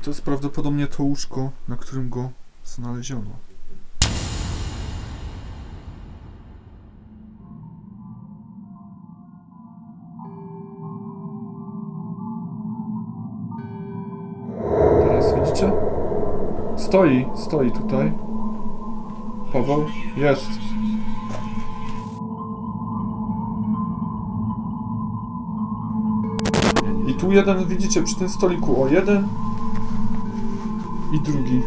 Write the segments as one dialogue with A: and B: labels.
A: I to jest prawdopodobnie to łóżko, na którym go znaleziono. Teraz widzicie? Stoi, stoi tutaj. Paweł? Jest. I tu jeden, widzicie, przy tym stoliku, o jeden i drugi.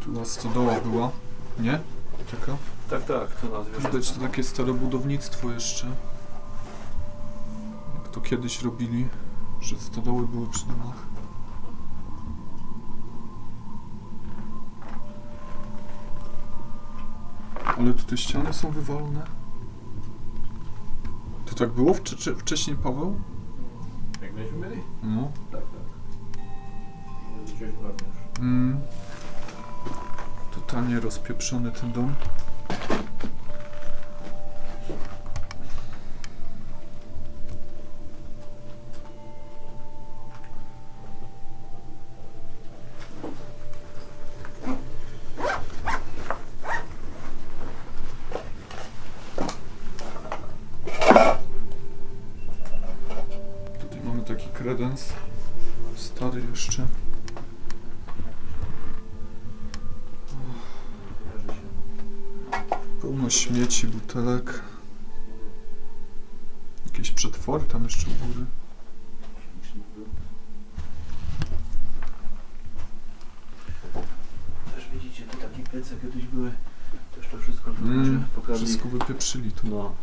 A: Tu nas stodoła była, nie? Taka?
B: Tak, tak, to nazwie.
A: Widać to takie stare budownictwo jeszcze. Jak to kiedyś robili, że stodoły były przy domach. Ale tutaj ściany są wywalone. To tak było wcze- czy wcześniej, Paweł?
B: Jak myśmy mieli?
A: No.
B: Tak, tak. Uwagi już.
A: Mm. Totalnie rozpieprzony ten dom. Tutaj mamy taki kredens. Stary jeszcze. Pełno śmieci, butelek. Jakieś przetwory tam jeszcze u góry.
B: Też widzicie, tu takie piece kiedyś były. Też to wszystko
A: Mm,
B: pokazali.
A: Wszystko wypieprzyli tu.
B: No.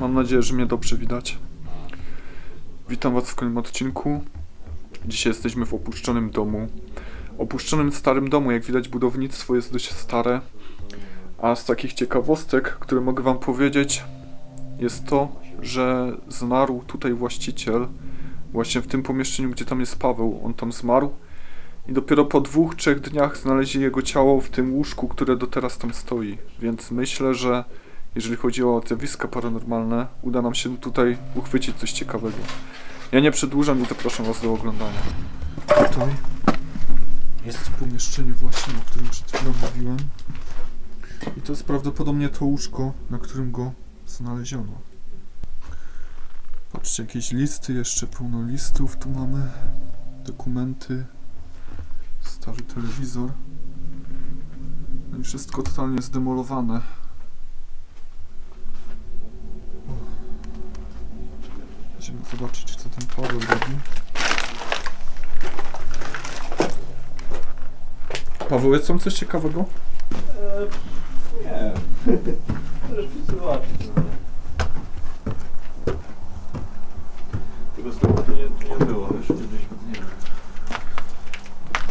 A: Mam nadzieję, że mnie dobrze widać. Witam Was w kolejnym odcinku. Dzisiaj jesteśmy w opuszczonym domu. Opuszczonym starym domu, jak widać budownictwo jest dość stare. A z takich ciekawostek, które mogę Wam powiedzieć, jest to, że zmarł tutaj właściciel. Właśnie w tym pomieszczeniu, gdzie tam jest Paweł, on tam zmarł. I dopiero po dwóch, trzech dniach znaleźli jego ciało w tym łóżku, które do teraz tam stoi. Więc myślę, że jeżeli chodzi o zjawiska paranormalne, uda nam się tutaj uchwycić coś ciekawego. Ja nie przedłużam i zapraszam Was do oglądania. Tutaj jest pomieszczenie właśnie, o którym przed chwilą mówiłem. I to jest prawdopodobnie to łóżko, na którym go znaleziono. Patrzcie, jakieś listy, jeszcze pełno listów tu mamy. Dokumenty. Stary telewizor. No i wszystko totalnie zdemolowane. Zobaczyć, co ten Paweł robi. Paweł, jest tam coś ciekawego?
B: Eee, nie. Możesz zobaczyć. No. Tego stołka tu nie, tu nie było, wiesz, kiedyś nie wiem.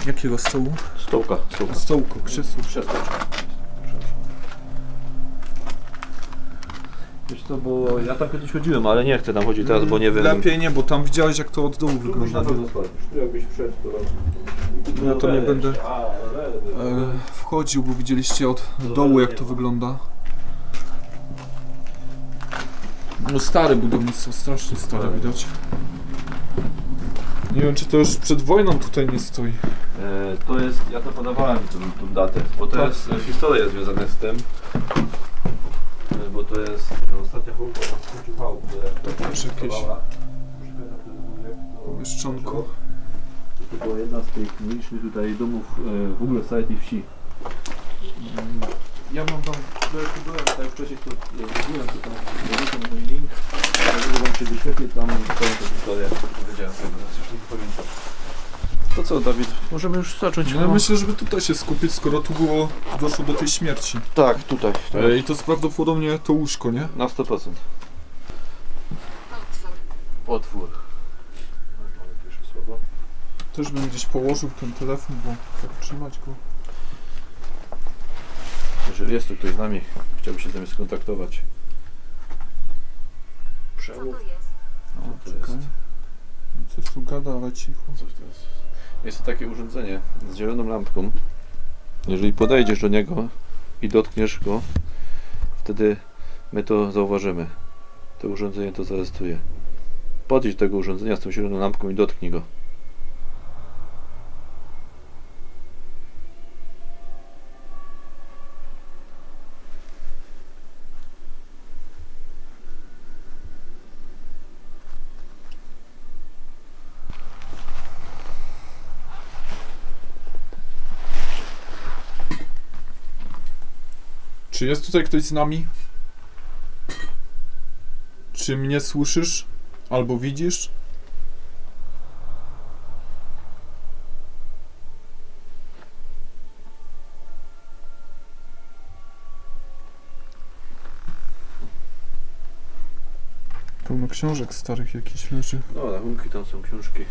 A: Jakiego stołu?
B: Stołka, stołka.
A: Stołku, krzesło.
B: Krzesło. Bo ja tam kiedyś chodziłem, ale nie chcę tam chodzić teraz, bo nie wiem.
A: Lepiej nie, bo tam widziałeś jak to od dołu wygląda.
B: spać. Tu jakbyś wszedł, to...
A: Ja to nie będę, E, wchodził, bo widzieliście od dołu jak to wygląda. No stare budownictwo, strasznie stare
B: Tak.
A: widać. Nie wiem czy to już przed wojną tutaj nie stoi.
B: E, to jest, ja to podawałem tą, tą datę, bo to
A: Tak.
B: jest e, historia związana z tym. E, bo to jest e, ostatnia chałupа na skończył chałupy.
A: To też jakieś pomieszczonko.
B: To była jedna z tych nielicznych tutaj domów e, w ogóle w całej tej wsi. Mm, Ja mam tam, jak byłem tutaj wcześniej, to jak byłem to tam wrzucę na mój link, żeby wam się wyświetli tam całą tę historię, powiedziałem sobie, teraz już nie pamiętam. To co Dawid, możemy już zacząć?
A: No, myślę, żeby tutaj się skupić, skoro tu było, doszło do tej śmierci.
B: Tak, tutaj.
A: E, I to jest prawdopodobnie to łóżko, nie?
B: Na 100%.
C: Otwór.
B: Otwór. Mamy pierwsze słowo.
A: Też bym gdzieś położył ten telefon, bo tak trzymać go.
B: Jeżeli jest tu ktoś z nami, chciałby się z nami skontaktować.
C: Co
B: Przełów.
C: to jest?
A: O,
B: Co to jest?
A: Coś tu gada, ale cicho.
B: Coś to jest. Jest to takie urządzenie z zieloną lampką. Jeżeli podejdziesz do niego i dotkniesz go, wtedy my to zauważymy. To urządzenie to zarejestruje. Podejdź do tego urządzenia z tą zieloną lampką i dotknij go.
A: Czy jest tutaj ktoś z nami? Czy mnie słyszysz? Albo widzisz? Pełno książek starych jakichś leży.
B: No, rachunki tam są książki.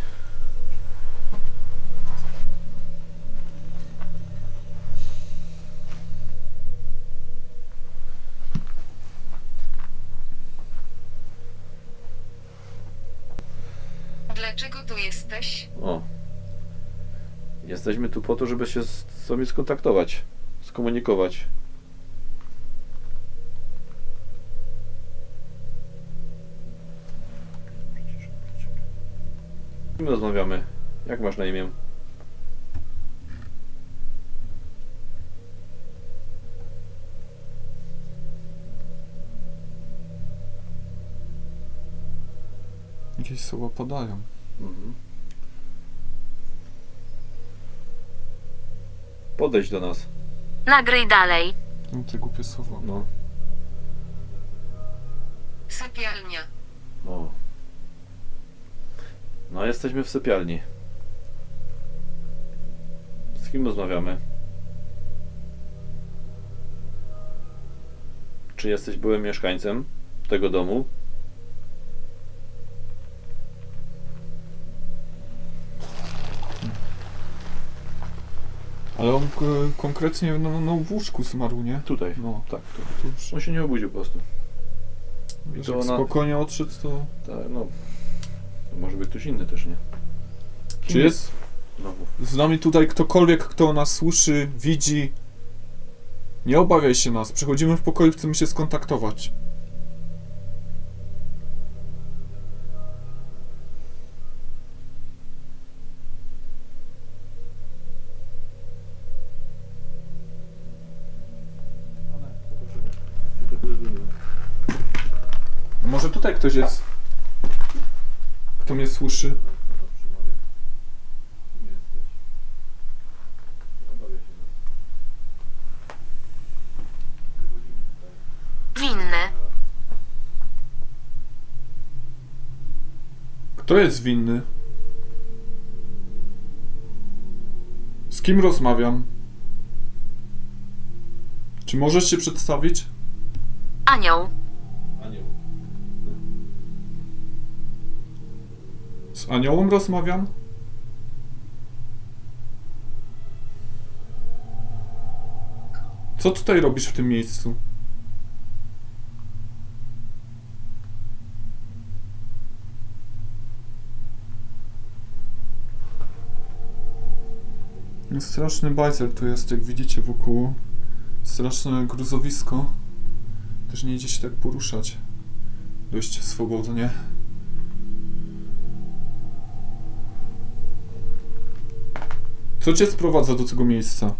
C: Dlaczego tu jesteś?
B: O. Jesteśmy tu po to, żeby się z z wami skontaktować, skomunikować. Z kim rozmawiamy? Jak masz na imię?
A: Jakieś słowa podają.
B: Mhm. Podejdź do nas.
C: Nagraj dalej.
A: No te głupie słowa.
B: No.
C: Sypialnia.
B: O. No, jesteśmy w sypialni. Z kim rozmawiamy? Czy jesteś byłym mieszkańcem tego domu?
A: Ale on e, konkretnie no, no w łóżku zmarł, nie?
B: Tutaj.
A: No,
B: Tak, to.
A: to już,
B: On się nie obudził po prostu.
A: wiesz,
B: to
A: jak
B: ona-
A: spokojnie odszedł, to...
B: Tak, no. To może być ktoś inny też, nie?
A: Czy jest
B: No,
A: z nami tutaj ktokolwiek, kto nas słyszy, widzi? Nie obawiaj się nas, przychodzimy w pokoju, chcemy się skontaktować. Tutaj ktoś jest, kto mnie słyszy?
C: Winny.
A: Kto jest winny? Z kim rozmawiam? Czy możesz się przedstawić?
C: Anioł.
A: Z aniołem rozmawiam? Co tutaj robisz w tym miejscu? Straszny bajzel tu jest, jak widzicie wokół. Straszne gruzowisko. Też nie idzie się tak poruszać. Dość swobodnie. Co cię sprowadza do tego miejsca?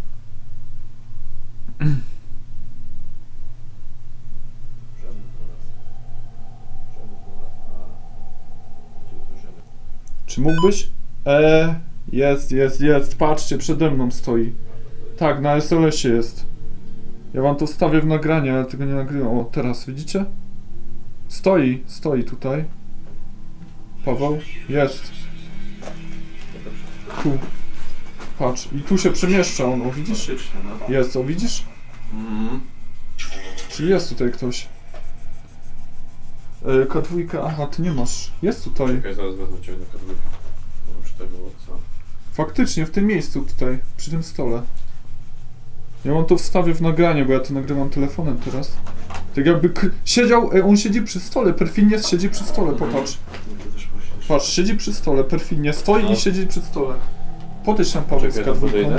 A: Czy mógłbyś? Eee, jest, jest, jest. Patrzcie, przede mną stoi. Tak, na SLS-ie jest. Ja wam to wstawię w nagranie, ale tego nie nagrywam. O, teraz, widzicie? Stoi, stoi tutaj. Paweł? Jest. Tu. Patrz, i tu się przemieszcza on, o widzisz?
B: Faktycznie, no.
A: Jest, o widzisz?
B: Mhm.
A: Czy jest tutaj ktoś? E, K2, aha, ty nie masz. Jest tutaj.
B: Czekaj, zaraz wezmę cię na kadłubkę. Czy tego co?
A: Faktycznie, w tym miejscu tutaj, przy tym stole. Ja mam to wstawię w nagranie, bo ja to nagrywam telefonem teraz. Tak jakby k- siedział, e, on siedzi przy stole, perfidnie siedzi przy stole, popatrz.
B: No właśnie.
A: Patrz, siedzi przy stole, perfidnie. Stoi
B: No.
A: i siedzi przy stole. Podejdź tam Paweł z
B: Czekaj, tam.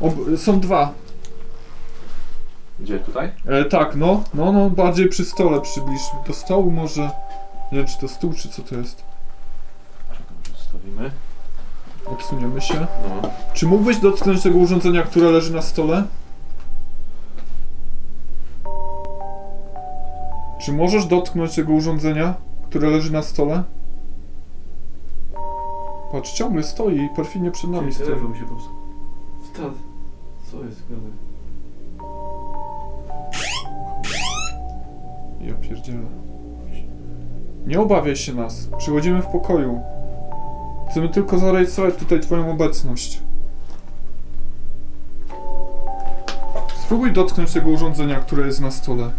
A: Ob, są dwa.
B: Gdzie, tutaj?
A: E, tak, no, no, no, bardziej przy stole przybliż. Do stołu może. Nie wiem, czy to stół, czy co to jest.
B: Zostawimy.
A: Odsuniemy się.
B: No.
A: Czy mógłbyś dotknąć tego urządzenia, które leży na stole? Czy możesz dotknąć tego urządzenia, które leży na stole? Patrz, ciągle stoi i perfidnie przed nami stoi.
B: Telefon mi się popsuł. Stad. Co jest grane?
A: Ja pierdzielę. Nie obawiaj się nas. Przychodzimy w pokoju. Chcemy tylko zarejestrować tutaj twoją obecność. Spróbuj dotknąć tego urządzenia, które jest na stole.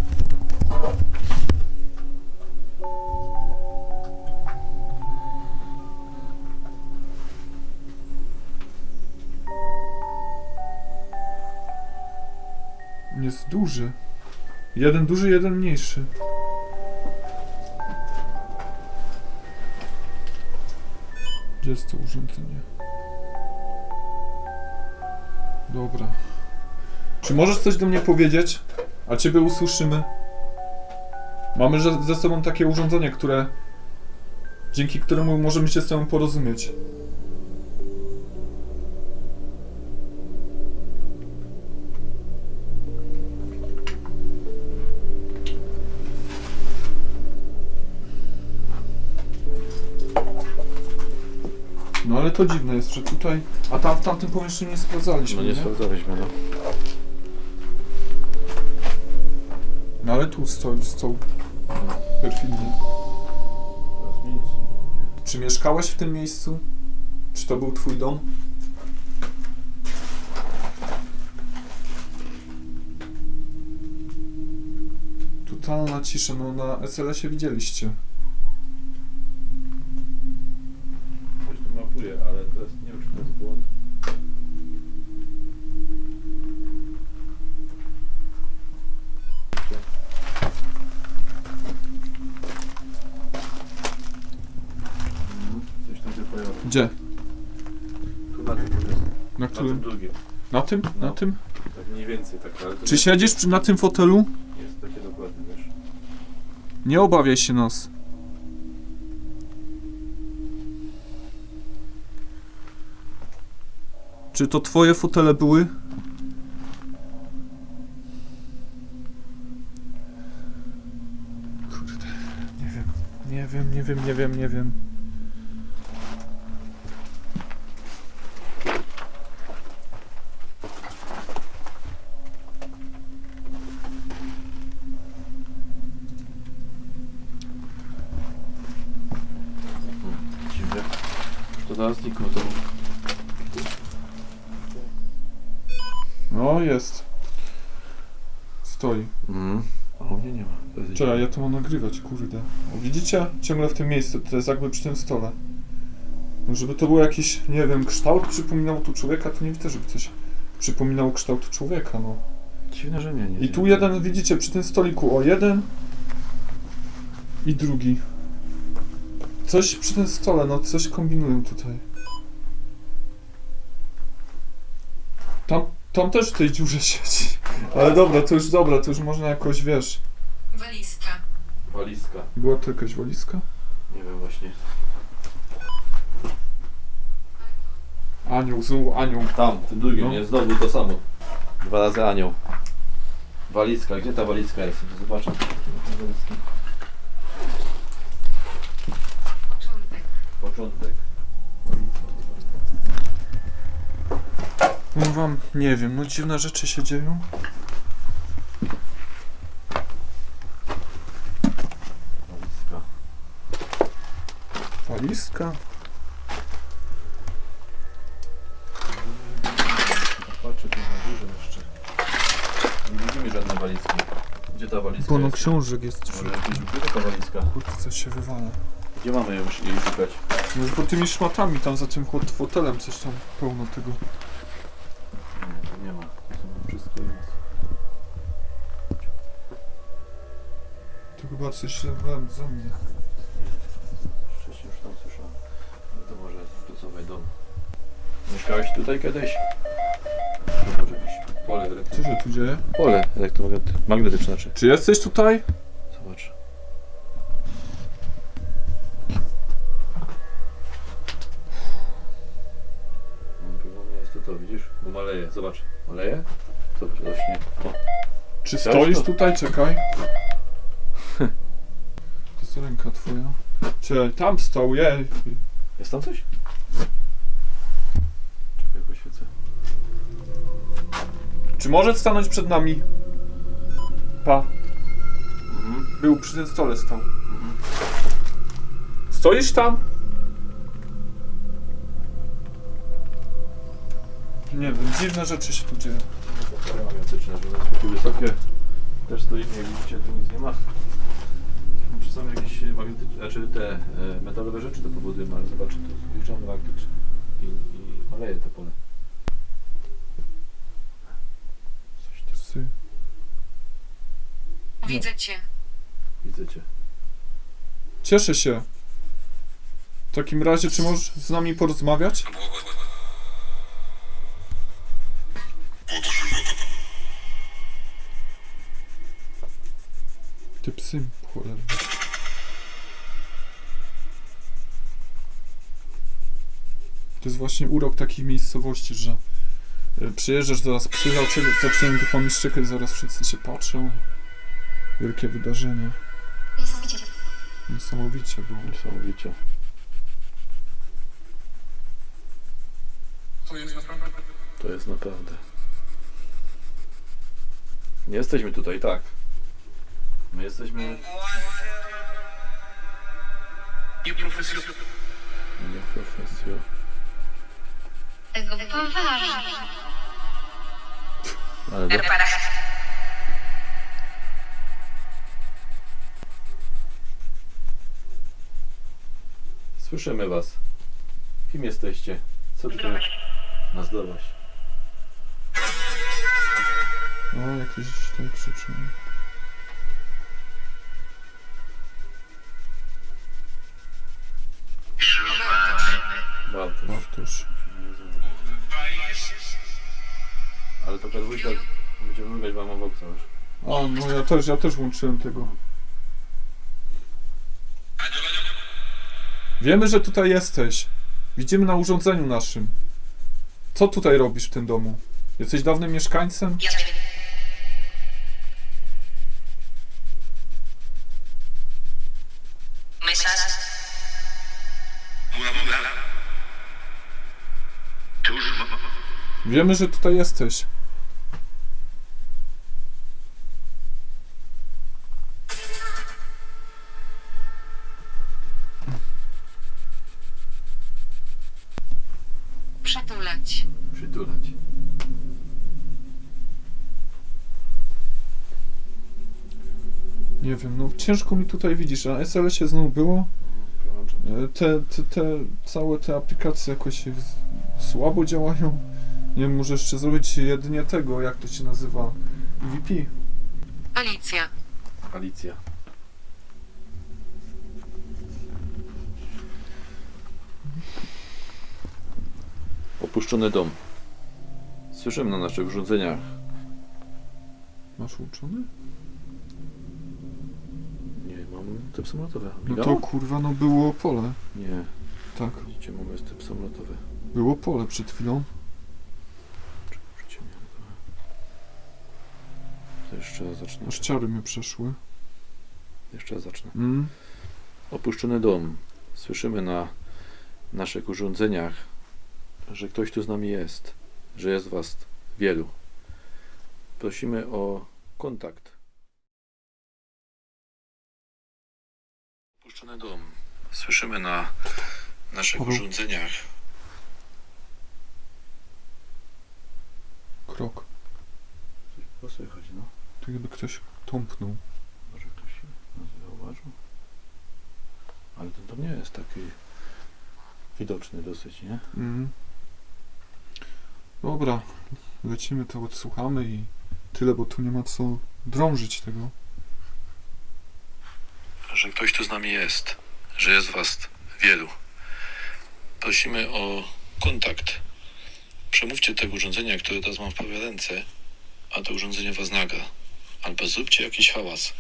A: Jest duży. Jeden duży, jeden mniejszy. Gdzie jest to urządzenie? Dobra. Czy możesz coś do mnie powiedzieć? A ciebie usłyszymy. Mamy ze- sobą takie urządzenie, które... Dzięki któremu możemy się z tobą porozumieć. No ale to dziwne jest, że tutaj... A tam w tamtym pomieszczeniu nie sprawdzaliśmy,
B: No nie sprawdzaliśmy, no.
A: No ale tu stoi, stoi. Perfidnie.
B: Teraz mi nic nie mówi.
A: Czy mieszkałeś w tym miejscu? Czy to był twój dom? Totalna cisza, no na SLS-ie widzieliście. Gdzie?
B: Tu na tym jest.
A: Na
B: Na tym
A: którym?
B: drugim.
A: Na tym? Na
B: No.
A: tym?
B: Tak mniej więcej tak, ale to
A: Czy
B: nie
A: siedzisz przy, na tym fotelu?
B: jest takie dokładne, wiesz.
A: Nie obawiaj się nas. Czy to twoje fotele były? Kurde, nie wiem, nie wiem, nie wiem, nie wiem, nie wiem. No, jest. Stoi.
B: Mhm. A u mnie nie ma. To jest
A: Czekaj, ja to mam nagrywać, kurde. O, widzicie? Ciągle w tym miejscu, to jest jakby przy tym stole. No, żeby to był jakiś, nie wiem, kształt przypominał tu człowieka, to nie widzę, żeby coś przypominało kształt człowieka, no.
B: Dziwne, że nie, nie.
A: I tu jeden, widzicie, przy tym stoliku, o, jeden i drugi. Coś przy tym stole, no, coś kombinują tutaj. Tam, tam też w tej dziurze siedzi. Ale dobra, to już dobra, to już można jakoś, wiesz.
C: Walizka.
B: Walizka.
A: Była to jakaś walizka?
B: Nie wiem właśnie.
A: Anioł, znowu anioł.
B: Tam, tym drugim,
A: No.
B: nie? Znowu to samo. Dwa razy anioł. Walizka, gdzie ta walizka jest? Zobaczę.
C: Początek.
B: Początek.
A: No wam, nie wiem, no dziwne rzeczy się dzieją.
B: Walizka.
A: Walizka.
B: Patrzę tu na górze jeszcze. Nie widzimy żadnej walizki. Gdzie ta walizka
A: Bono
B: jest?
A: książek jest.
B: Może ukryta ta walizka?
A: Kurde, coś się wywala.
B: Gdzie mamy ją jej szukać?
A: Może pod tymi szmatami, tam za tym chłod- fotelem coś tam pełno tego. Chyba coś się wam za mnie.
B: Wcześniej już tam słyszałem. No to może pracować dom. Mieszkałeś tutaj kiedyś? No, pole
A: Co się tu dzieje?
B: Pole elektromagnetyczne znaczy.
A: Czy jesteś tutaj?
B: Zobacz. No, jest to to, widzisz? Bo maleje, zobacz. Maleje? Zobacz, rośnie. O,
A: Czy stoisz
B: to?
A: tutaj? Czekaj. Czy tam stał, jej.
B: jest tam coś? Czekaj, poświecę.
A: Czy może stanąć przed nami? Pa.
B: Mhm.
A: Był przy tym stole stał. Stoisz tam? Nie wiem, dziwne rzeczy się tu dzieją.
B: Że takie wysokie. Też stoimy, jak widzicie, tu nic nie ma. Czasami jakieś magnetyczne, znaczy te e, metalowe rzeczy to powodujemy, ale zobacz, to jest zbliżony magnet i, i maleje to pole. Coś tu
A: Psy.
C: Widzę cię.
B: widzę cię.
A: Cieszę się. W takim razie, czy możesz z nami porozmawiać? Ty psy, cholera. To jest właśnie urok takich miejscowości, że y, przyjeżdżasz, zaraz zaczę- zaczynają do pomieszczekać, zaraz wszyscy się patrzą. Wielkie wydarzenie. Niesamowicie było.
B: Niesamowicie. To jest naprawdę. Nie jesteśmy tutaj, tak. My jesteśmy nieprofesjo.
C: Tego poważnie.
B: Ale do... Słyszymy was. Kim jesteście? Co tutaj nas dawać?
A: O, jakieś tutaj krzyczą.
B: Bardzo.
A: Bartosz.
B: Ale to dwójka będziemy mrugać wam obok już.
A: A, no ja też, ja też włączyłem tego. Wiemy, że tutaj jesteś. Widzimy na urządzeniu naszym. Co tutaj robisz w tym domu? Jesteś dawnym mieszkańcem? Wiemy, że tutaj jesteś. Wiem, no ciężko mi tutaj widzisz, a SLS-ie znowu było. E, Te, te, te, całe te aplikacje jakoś słabo działają. Nie wiem, może jeszcze zrobić jedynie tego, jak to się nazywa, EVP.
C: Alicja.
B: Alicja. Opuszczony dom. Słyszymy na naszych urządzeniach.
A: Masz uczony?
B: Samolotowy.
A: No to kurwa, no było pole.
B: Nie,
A: Tak,
B: widzicie, mamy typ samolotowy.
A: było pole przed chwilą.
B: To jeszcze raz zacznę.
A: Aż ciary mnie przeszły.
B: Jeszcze raz zacznę.
A: Mm.
B: Opuszczony dom. Słyszymy na naszych urządzeniach, że ktoś tu z nami jest, że jest was wielu. Prosimy o kontakt. Opuszczony dom. Słyszymy na naszych
A: Paweł.
B: urządzeniach.
A: Krok.
B: Coś było słychać, no.
A: Tak jakby ktoś tąpnął.
B: Może ktoś nas zauważył? Ale ten dom nie jest taki widoczny dosyć, nie?
A: Mm. Dobra, lecimy to odsłuchamy i tyle, bo tu nie ma co drążyć tego.
B: Że ktoś tu z nami jest, że jest was wielu. Prosimy o kontakt.
D: Przemówcie tego urządzenia, które teraz mam w prawej ręce, a to urządzenie was nagra. Albo zróbcie jakiś hałas.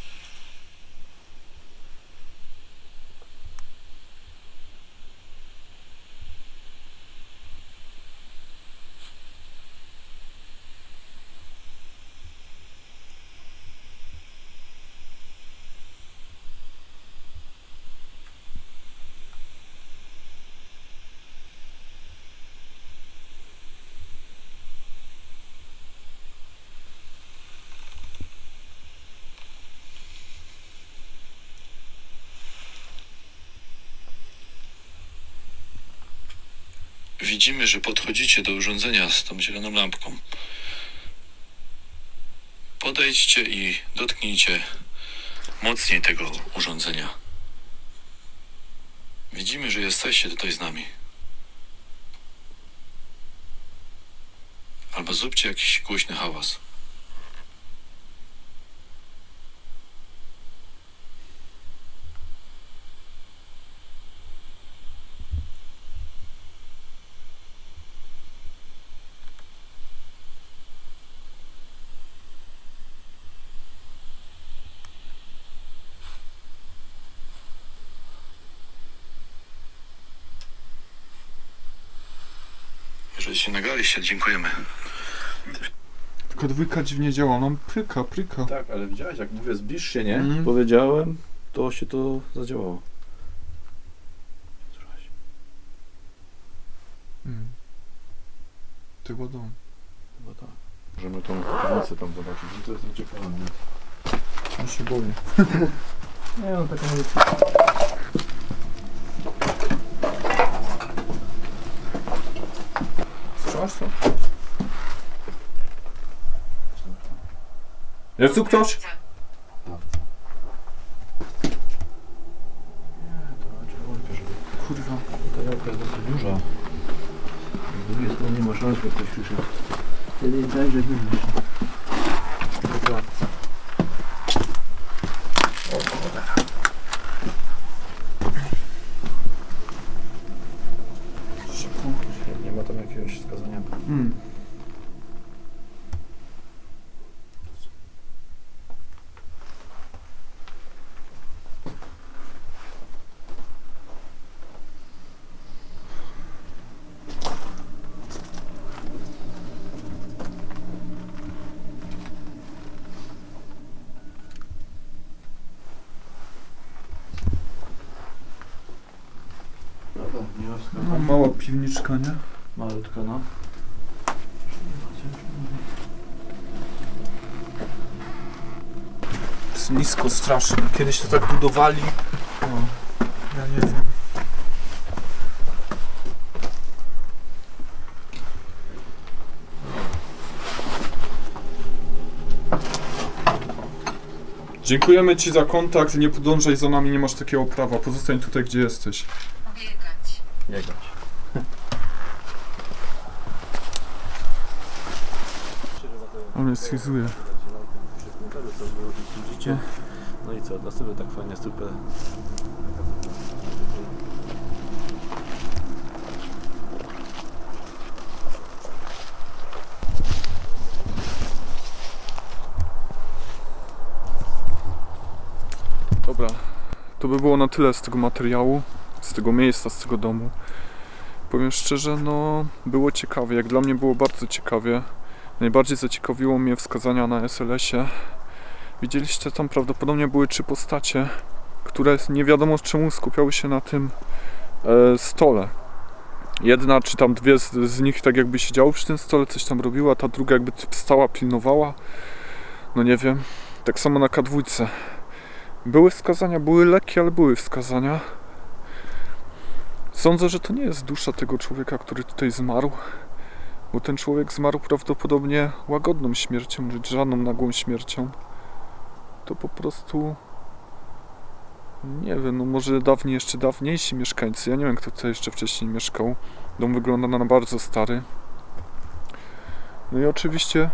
D: Widzimy, że podchodzicie do urządzenia z tą zieloną lampką. Podejdźcie i dotknijcie mocniej tego urządzenia. Widzimy, że jesteście tutaj z nami. Albo zróbcie jakiś głośny hałas. Jeżeli się nagraliście, dziękujemy.
A: Tylko dwójka dziwnie działa, nam pryka, pryka.
B: Tak, ale widziałeś, jak mówię, zbliż się, nie?
A: Mhm.
B: Powiedziałem, to się to zadziałało. Słyszałeś?
A: Mm. Chyba dom.
B: Chyba tak. Możemy tą piwnicę tam zobaczyć, to jestem ciekawy.
A: Ja się boję.
B: Nie no, taka nie
A: Słyszałaś to? Jest tu ktoś?
C: Dawca.
A: Kurwa.
B: Ta jałka jest dosyć duża. Z drugiej strony nie ma szans, że ktoś przyszedł. Wtedy tak, że nie wiesz. Dobra. Nie ma tam jakiegoś wskazania.
A: Mm.
B: Dobra, nie ma
A: No, piwniczka, nie?
B: Malutka, no.
A: jest nisko strasznie. Kiedyś to tak budowali. O, ja nie wiem. Dziękujemy Ci za kontakt. Nie podążaj za nami, nie masz takiego prawa. Pozostań tutaj, gdzie jesteś.
C: Biegać.
B: Biegać.
A: On mnie schizuje.
B: No i co, dla sobie tak fajnie, super.
A: Dobra, to by było na tyle z tego materiału, z tego miejsca, z tego domu. Powiem szczerze, no było ciekawie, jak dla mnie było bardzo ciekawie. Najbardziej zaciekawiło mnie wskazania na SLS-ie. Widzieliście, tam prawdopodobnie były trzy postacie, które nie wiadomo czemu skupiały się na tym e, stole. Jedna czy tam dwie z, z nich tak jakby siedziały przy tym stole, coś tam robiła, ta druga jakby stała, pilnowała. No nie wiem. Tak samo na K2. Były wskazania, były lekkie, ale były wskazania. Sądzę, że to nie jest dusza tego człowieka, który tutaj zmarł, bo ten człowiek zmarł prawdopodobnie łagodną śmiercią, żadną nagłą śmiercią. To po prostu. Nie wiem, no może dawniej, jeszcze dawniejsi mieszkańcy. Ja nie wiem, kto tutaj jeszcze wcześniej mieszkał. Dom wygląda na bardzo stary. No i oczywiście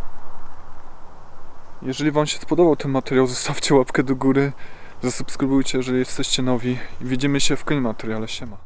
A: jeżeli Wam się spodobał ten materiał, zostawcie łapkę do góry, zasubskrybujcie, jeżeli jesteście nowi widzimy się w kolejnym materiale. Siema.